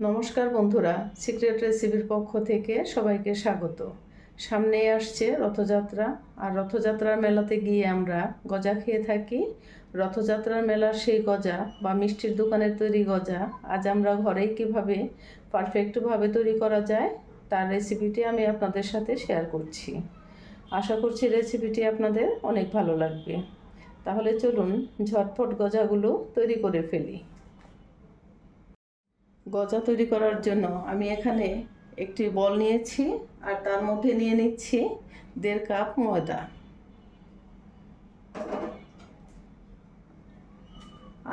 নমস্কার বন্ধুরা, সিক্রেট রেসিপির পক্ষ থেকে সবাইকে স্বাগত। সামনেই আসছে রথযাত্রা, আর রথযাত্রার মেলাতে গিয়ে আমরা গজা খেয়ে থাকি। রথযাত্রার মেলার সেই গজা বা মিষ্টির দোকানের তৈরি গজা আজ আমরা ঘরেই কীভাবে পারফেক্টভাবে তৈরি করা যায়, তার রেসিপিটি আমি আপনাদের সাথে শেয়ার করছি। আশা করছি রেসিপিটি আপনাদের অনেক ভালো লাগবে। তাহলে চলুন ঝটফট গজাগুলো তৈরি করে ফেলি। গজা তৈরি করার জন্য আমি এখানে একটি বল নিয়েছি আর তার মধ্যে নিয়ে নিচ্ছি দেড় কাপ ময়দা।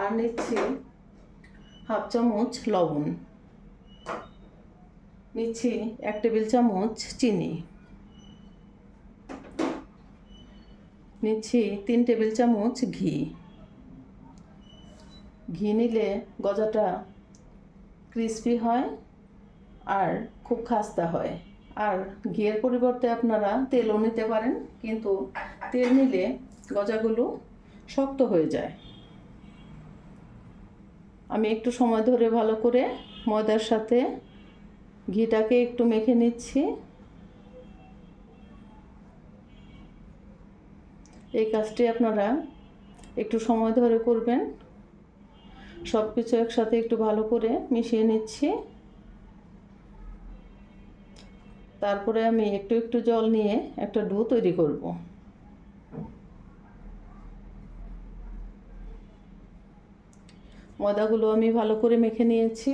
আর নিচ্ছি হাফ চামচ লবণ। নিচ্ছি এক টেবিল চামচ চিনি। নিচ্ছি তিন টেবিল চামচ ঘি। ঘি নিলে গজাটা ক্রিস্পি হয় আর খুব খাস্তা হয়। আর ঘিয়ের পরিবর্তে আপনারা তেলও নিতে পারেন, কিন্তু তেল নিলে গজাগুলো শক্ত হয়ে যায়। আমি একটু সময় ধরে ভালো করে ময়দার সাথে ঘিটাকে একটু মেখে নিচ্ছি। এই কাজটি আপনারা একটু সময় ধরে করবেন। সব কিছু একসাথে একটু ভালো করে মিশিয়ে নিচ্ছি। তারপরে আমি একটু একটু জল নিয়ে একটা ডো তৈরি করব। ময়দাগুলো আমি ভালো করে মেখে নিয়েছি।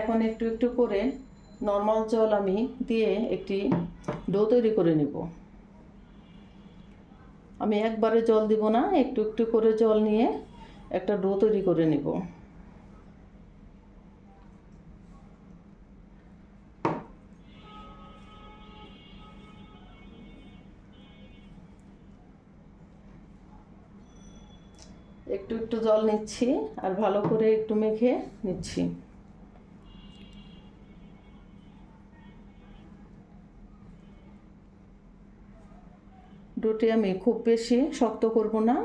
এখন একটু একটু করে নর্মাল জল আমি দিয়ে একটি ডো তৈরি করে নেব। আমি একবারে জল দিব না, একটু একটু করে জল নিয়ে একটা ডো তৈরি করে নেব। একটু একটু জল নিচ্ছি আর ভালো করে একটু মেখে নিচ্ছি। ডোটি আমি খুব বেশি শক্ত করব না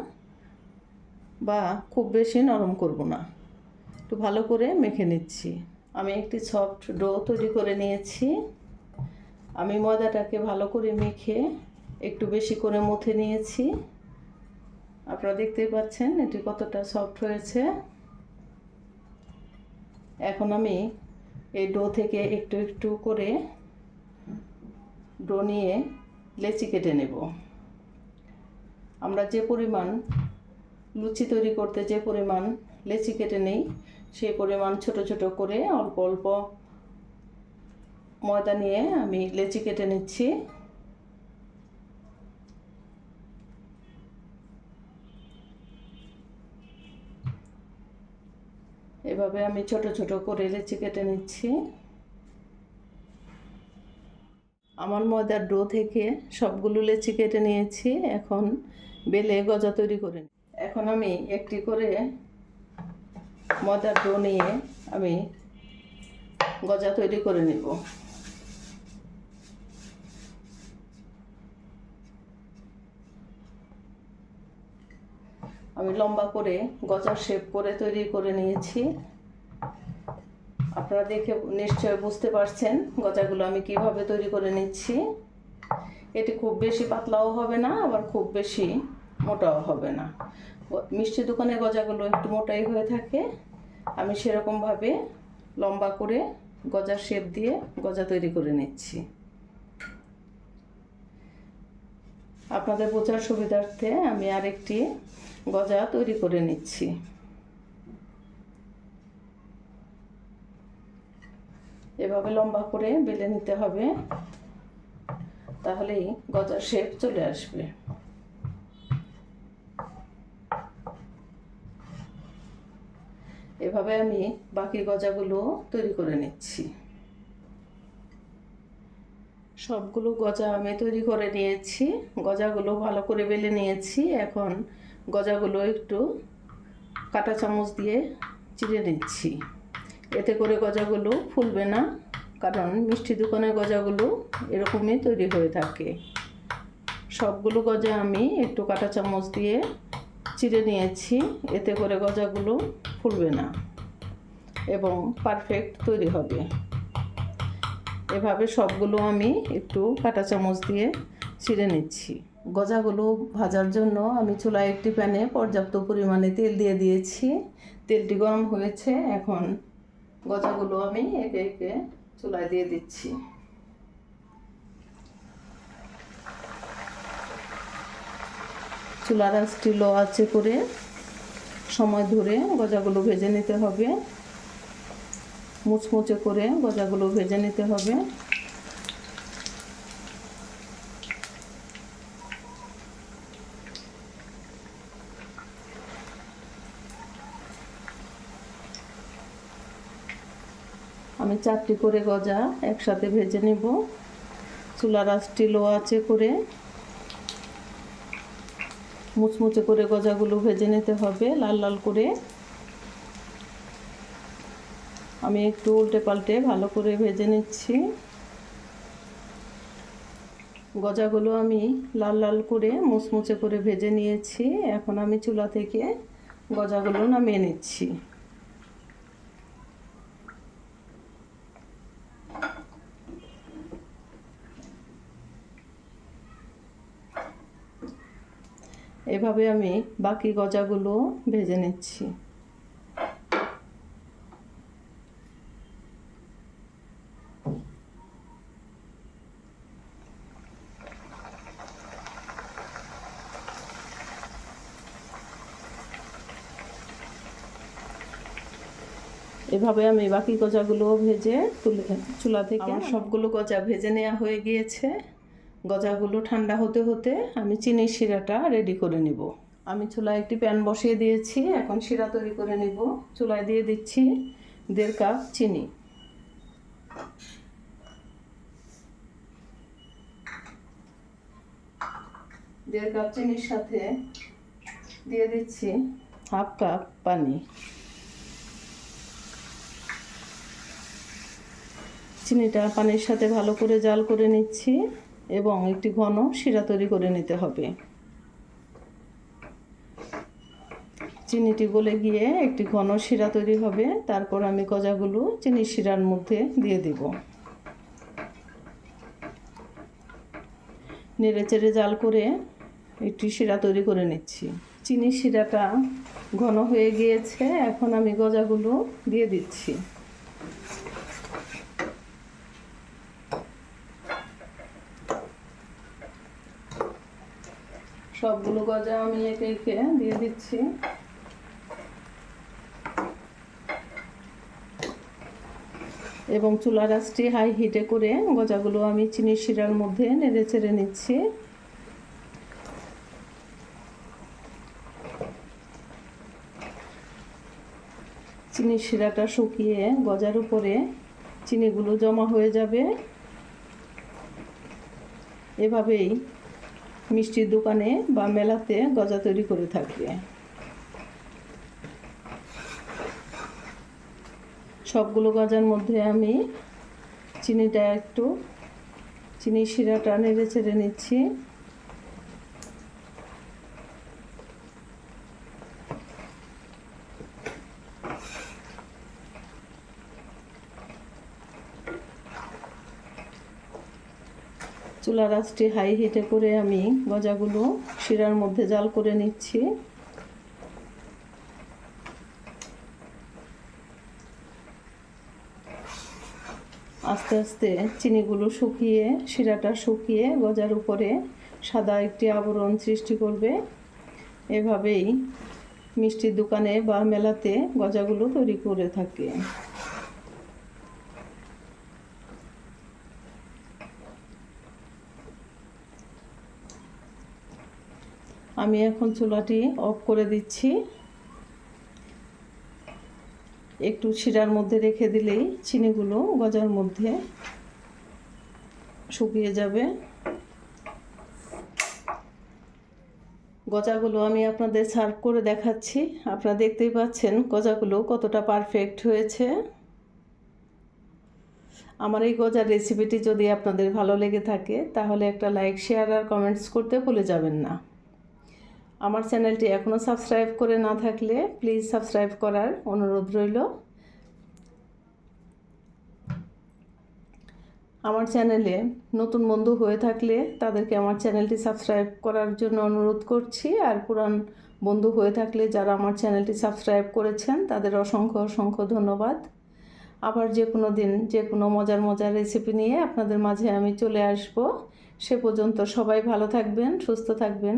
বা খুব বেশি নরম করব না। একটু ভালো করে মেখে নিচ্ছি। আমি একটি সফট ডো তৈরি করে নিয়েছি। আমি ময়দাটাকে ভালো করে মেখে একটু বেশি করে মুথে নিয়েছি। আপনারা দেখতেই পাচ্ছেন এটি কতটা সফট হয়েছে। এখন আমি এই ডো থেকে একটু একটু করে ডো নিয়ে লেচি কেটে নেব। আমরা যে পরিমাণ লুচি তৈরি করতে, যে পরিমাণ লেচি কেটে নেই, সেই পরিমাণ ছোট ছোট করে অল্প অল্প ময়দা নিয়ে আমি লেচি কেটে নিচ্ছি। এভাবে আমি ছোট ছোট করে লেচি কেটে নিচ্ছি। আমার ময়দার ডো থেকে সবগুলো লেচি কেটে নিয়েছি। এখন বেলে গজা তৈরি করে। এখন আমি একটি করে ময়দার ডো নিয়ে আমি গজা তৈরি করে নেব। আমি লম্বা করে গজা শেপ করে তৈরি করে নিয়েছি। আপনারা দেখে নিশ্চয় বুঝতে পারছেন গজাগুলো আমি কীভাবে তৈরি করে নিচ্ছি। এটি খুব বেশি পাতলাও হবে না, আবার খুব বেশি মোটাও হবে না। মিষ্টি দোকানের গজাগুলো একটু মোটাই হয়ে থাকে। আমি সেরকমভাবে লম্বা করে গজার শেপ দিয়ে গজা তৈরি করে নিচ্ছি। আপনাদের বোঝার সুবিধার্থে আমি আরেকটি গজা তৈরি করে নিচ্ছি। এভাবে লম্বা করে বেলে নিতে হবে, তাহলেই গজার শেপ চলে আসবে। এভাবে আমি বাকি গজাগুলো তৈরি করে নিচ্ছি। সবগুলো গজা আমি তৈরি করে নিয়েছি, গজাগুলো ভালো করে বেলে নিয়েছি। এখন গজাগুলো একটু কাঁটা চামচ দিয়ে চিড়ে নিচ্ছি। এতে করে গজাগুলো ফুলবে না, কারণ মিষ্টি দোকানের গজাগুলো এরকমই তৈরি হয়ে থাকে। সবগুলো গজা আমি একটু কাঁটা চামচ দিয়ে চিড়ে নিয়েছি, এতে করে গজাগুলো ফুলবে না এবং পারফেক্ট তৈরি হবে। এভাবে সবগুলো আমি একটু কাঁটা চামচ দিয়ে ছিঁড়ে নিচ্ছি। গজাগুলো ভাজার জন্য আমি চুলায় একটি প্যানে পর্যাপ্ত পরিমাণে তেল দিয়ে দিয়েছি। তেলটি গরম হয়েছে, এখন গজাগুলো আমি একে একে চুলায় দিয়ে দিচ্ছি। চুলার আঁচটি লো আছে করে সময় ধরে গজাগুলো ভেজে নিতে হবে। মুচমুচে করে গজাগুলো ভেজে নিতে হবে। আমি চারটি করে গজা একসাথে ভেজে নেব। চুলার আঁচটি লো আছে করে মুচমুচে করে গজাগুলো ভেজে নিতে হবে, লাল লাল করে। আমি একটু উল্টে পাল্টে ভালো করে ভেজে নিচ্ছি। গজাগুলো আমি লাল লাল করে মুচমুচে করে ভেজে নিয়েছি। এখন আমি চুলা থেকে গজাগুলো নামিয়ে নিচ্ছি। এভাবে আমি বাকি গজাগুলো ভেজে নিচ্ছি। এভাবে আমি বাকি গজাগুলো ভেজে তুলে চুলা থেকে সবগুলো গজা ভেজে নেওয়া হয়ে গিয়েছে। গজাগুলো ঠান্ডা হতে হতে আমি চিনির শিরাটা রেডি করে নিব। আমি চুলায় একটি প্যান বসিয়ে দিয়েছি, এখন শিরা তৈরি করে নিব। চুলায় দিয়ে দিচ্ছি দেড় কাপ চিনি। দেড় কাপ চিনির সাথে দিয়ে দিচ্ছি হাফ কাপ পানি। চিনিটা পানির সাথে ভালো করে জাল করে নিচ্ছি। এবং একটি ঘন শিরা তৈরি করে নিতে হবে। চিনিটি গলে গিয়ে একটি ঘন শিরা তৈরি হবে। তারপর আমি গজাগুলো চিনি শিরার মধ্যে দিয়ে দিব। নেড়ে চেড়ে জাল করে একটি শিরা তৈরি করে নিচ্ছি। চিনি শিরাটা ঘন হয়ে গিয়েছে। এখন আমি গজাগুলো দিয়ে দিচ্ছি। সবগুলো গজা আমি একে একে দিয়ে দিচ্ছি। এবং চুলা আঁচটি হাই হিটে করে গজাগুলো আমি চিনির শিরার মধ্যে নেড়ে চেড়ে নিচ্ছি। চিনির শিরাটা শুকিয়ে গজার উপরে চিনিগুলো জমা হয়ে যাবে। এভাবেই মিষ্টির দোকানে বা মেলাতে গজা তৈরি করে থাকবে। সবগুলো গজার মধ্যে আমি চিনিটা একটু চিনি শিরাটা নেড়ে ছেড়ে নিচ্ছি। চুলার আঁচটি হাই হিটে করে আমি গজাগুলো শিরার মধ্যে জাল করে নিচ্ছি। আস্তে আস্তে চিনিগুলো শুকিয়ে, শিরাটা শুকিয়ে গজার উপরে সাদা একটি আবরণ সৃষ্টি করবে। এভাবেই মিষ্টির দোকানে বা মেলাতে গজাগুলো তৈরি করে থাকে। আমি এখন চুলাটি অফ করে দিচ্ছি। একটু শিরার মধ্যে রেখে দিলেই চিনিগুলো গজার মধ্যে শুকিয়ে যাবে। গজাগুলো আমি আপনাদের সার্ভ করে দেখাচ্ছি। আপনারা দেখতেই পাচ্ছেন গজাগুলো কতটা পারফেক্ট হয়েছে। আমার এই গজার রেসিপিটি যদি আপনাদের ভালো লেগে থাকে, তাহলে একটা লাইক, শেয়ার আর কমেন্টস করতে ভুলে যাবেন না। আমার চ্যানেলটি এখনও সাবস্ক্রাইব করে না থাকলে প্লিজ সাবস্ক্রাইব করার অনুরোধ রইল। আমার চ্যানেলে নতুন বন্ধু হয়ে থাকলে তাদেরকে আমার চ্যানেলটি সাবস্ক্রাইব করার জন্য অনুরোধ করছি। আর পুরান বন্ধু হয়ে থাকলে যারা আমার চ্যানেলটি সাবস্ক্রাইব করেছেন, তাদের অসংখ্য অসংখ্য ধন্যবাদ। আবার যে কোনো দিন, যে কোনো মজার মজার রেসিপি নিয়ে আপনাদের মাঝে আমি চলে আসব। সে পর্যন্ত সবাই ভালো থাকবেন, সুস্থ থাকবেন।